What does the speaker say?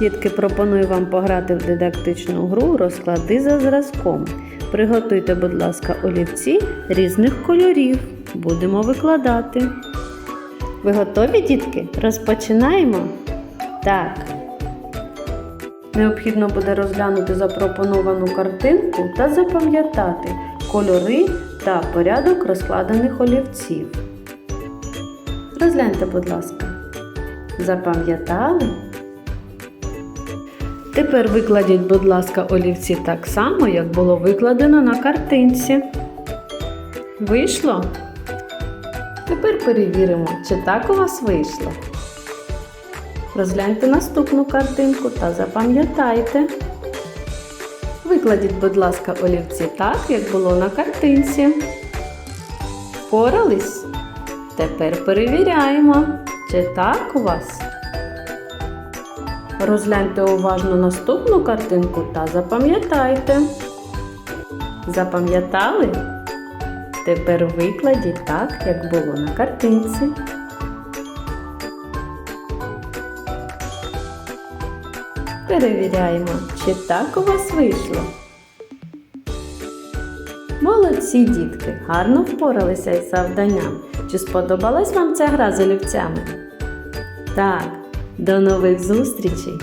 Дітки, пропоную вам пограти в дидактичну гру Розклади за зразком. Приготуйте, будь ласка, олівці різних кольорів. Будемо викладати. Ви готові, дітки? Розпочинаємо? Так. Необхідно буде розглянути запропоновану картинку та запам'ятати кольори та порядок розкладених олівців. Розгляньте, будь ласка. Запам'ятали? Тепер викладіть, будь ласка, олівці так само, як було викладено на картинці. Вийшло? Тепер перевіримо, чи так у вас вийшло. Розгляньте наступну картинку та запам'ятайте. Викладіть, будь ласка, олівці так, як було на картинці. Впорались? Тепер перевіряємо, чи так у вас. Розгляньте уважно наступну картинку та запам'ятайте. Запам'ятали? Тепер викладіть так, як було на картинці. Перевіряємо, чи так у вас вийшло. Молодці дітки, гарно впоралися із завданням. Чи сподобалась вам ця гра з олівцями? Так, до нових зустрічей!